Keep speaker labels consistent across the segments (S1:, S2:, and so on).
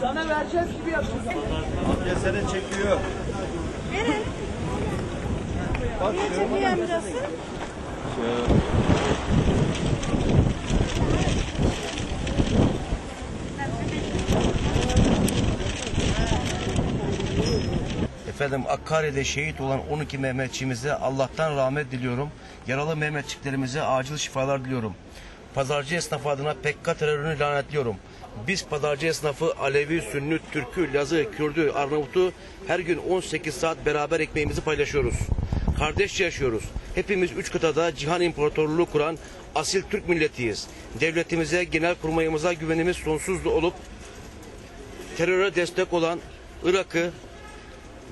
S1: Sana vereceğiz gibi yapıyorsun.
S2: Amca seni çekiyor.
S3: Verin. Niye çekiyor amcası?
S4: Efendim Hakkari'de şehit olan 12 Mehmetçimize Allah'tan rahmet diliyorum. Yaralı Mehmetçiklerimize acil şifalar diliyorum. Pazarcı esnafı adına PKK terörünü lanetliyorum. Biz pazarcı esnafı Alevi, Sünni, Türkü, Lazı, Kürdü, Arnavut'u her gün 18 saat beraber ekmeğimizi paylaşıyoruz. Kardeşçe yaşıyoruz. Hepimiz üç kıtada cihan imparatorluğu kuran asil Türk milletiyiz. Devletimize, genel kurmayımıza güvenimiz sonsuzlu olup teröre destek olan Irak'ı,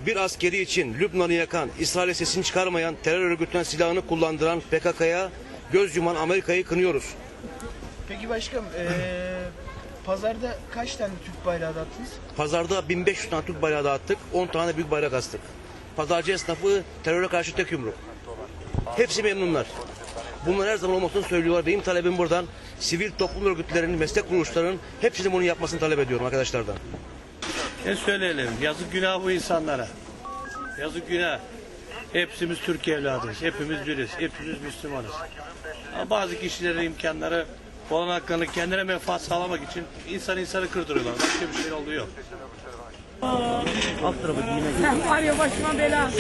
S4: bir askeri için Lübnan'ı yakan, İsrail'e sesini çıkarmayan, terör örgütünden silahını kullandıran PKK'ya göz yuman Amerika'yı kınıyoruz.
S1: Peki başkanım, eee, pazarda kaç tane Türk bayrağı dağıttınız?
S4: Pazarda 1500 tane Türk bayrağı dağıttık, 10 tane büyük bayrak astık. Pazarcı esnafı teröre karşı tek yumruk. Hepsi memnunlar. Bunlar her zaman olmasını söylüyorlar. Benim talebim buradan sivil toplum örgütlerinin, meslek kuruluşlarının hepsinin bunu yapmasını talep ediyorum arkadaşlardan.
S5: Ne söyleyelim? Yazık günah bu insanlara. Yazık günah. Hepsimiz Türk evladıyız. Hepimiz biriz. Hepimiz Müslümanız. Ama bazı kişilerin imkanları olanaklarını kendine menfaat sağlamak için insan insanı kırdırıyorlar. Başka bir şey olduğu yok.
S3: Sen var ya başıma bela.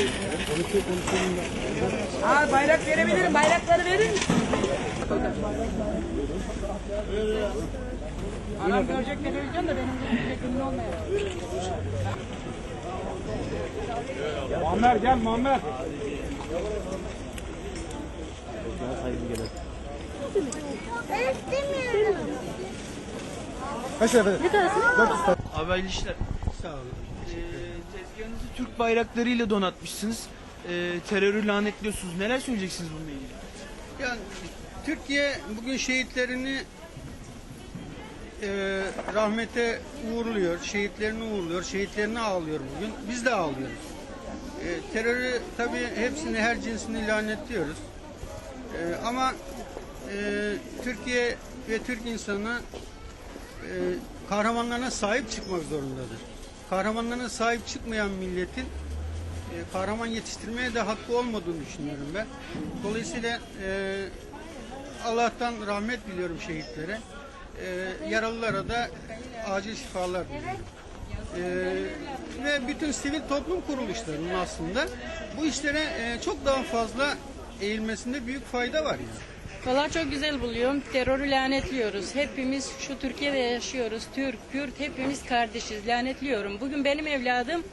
S3: Aa, bayrak verebilirim. Bayrakları verin. Anam görecek televizyon da benim görecek ünlü olmayan.
S1: Muammer gel Muammer. Abi hayırlı işler. Sağ olun. Ee, tezgahınızı Türk bayraklarıyla donatmışsınız. Ee, terörü lanetliyorsunuz. Neler söyleyeceksiniz bununla ilgili?
S6: Yani Türkiye bugün şehitlerini e, rahmete uğurluyor, şehitlerini uğurluyor, şehitlerini ağlıyor bugün. Biz de ağlıyoruz. E, terörü tabii hepsini, her cinsini lanetliyoruz. E, ama e, Türkiye ve Türk insanı e, kahramanlarına sahip çıkmak zorundadır. Kahramanlarına sahip çıkmayan milletin e, kahraman yetiştirmeye de hakkı olmadığını düşünüyorum ben. Dolayısıyla e, Allah'tan rahmet diliyorum şehitlere. E, yaralılara da acil şifalar diliyorum. E, ve bütün sivil toplum kuruluşlarının aslında bu işlere e, çok daha fazla eğilmesinde büyük fayda var yani.
S7: Valla çok güzel buluyorum. Terörü lanetliyoruz. Hepimiz şu Türkiye'de yaşıyoruz. Türk, Kürt hepimiz kardeşiz. Lanetliyorum. Bugün benim evladım,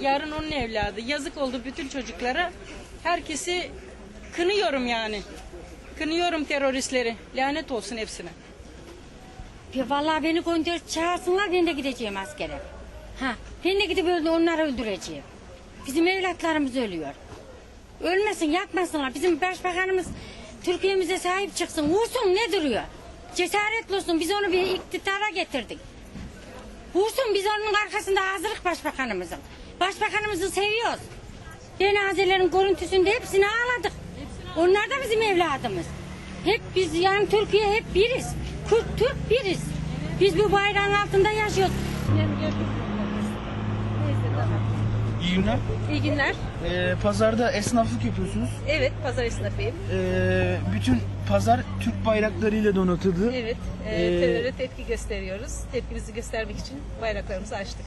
S7: yarın onun evladı. Yazık oldu bütün çocuklara. Herkesi kınıyorum yani. Kınıyorum teröristleri. Lanet olsun hepsine.
S8: Ya vallahi beni gönder çağırsınlar ben de gideceğim askere. Ha, ben de gidip onları öldüreceğim. Bizim evlatlarımız ölüyor. Ölmesin, yakmasınlar. Bizim başbakanımız Türkiye'mize sahip çıksın. Vursun ne duruyor? Cesaretli olsun. Biz onu bir iktidara getirdik. Vursun biz onun arkasında hazırlık başbakanımızın. Başbakanımızı seviyoruz. Cenazelerin görüntüsünde hepsini ağladık. Onlar da bizim evladımız. Hep biz yani Türkiye hep biriz. Kürt Türk biriz. Biz bu bayrağın altında yaşıyoruz.
S1: İyi günler.
S9: İyi günler.
S1: Ee, pazarda esnaflık yapıyorsunuz.
S9: Evet, pazar esnafıyım.
S1: Ee, bütün pazar Türk bayraklarıyla donatıldı.
S9: Evet, e,
S1: Ee,
S9: teröre tepki gösteriyoruz. Tepkimizi göstermek için bayraklarımızı açtık.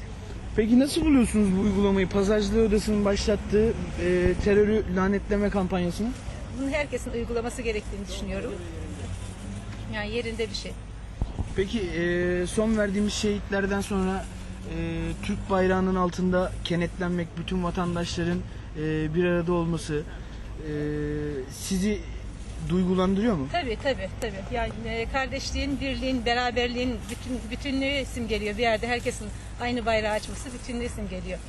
S1: Peki nasıl buluyorsunuz bu uygulamayı? Pazarcılığı Odası'nın başlattığı e, terörü lanetleme kampanyasını?
S9: Bunu herkesin uygulaması gerektiğini düşünüyorum. Yani yerinde bir şey.
S1: Peki e, son verdiğimiz şehitlerden sonra e, Türk bayrağının altında kenetlenmek, bütün vatandaşların e, bir arada olması e, sizi duygulandırıyor mu?
S9: Tabii tabii tabii. Yani e, kardeşliğin, birliğin, beraberliğin bütün bütünlüğü simgeliyor. Bir yerde herkesin aynı bayrağı açması bütünlüğü simgeliyor.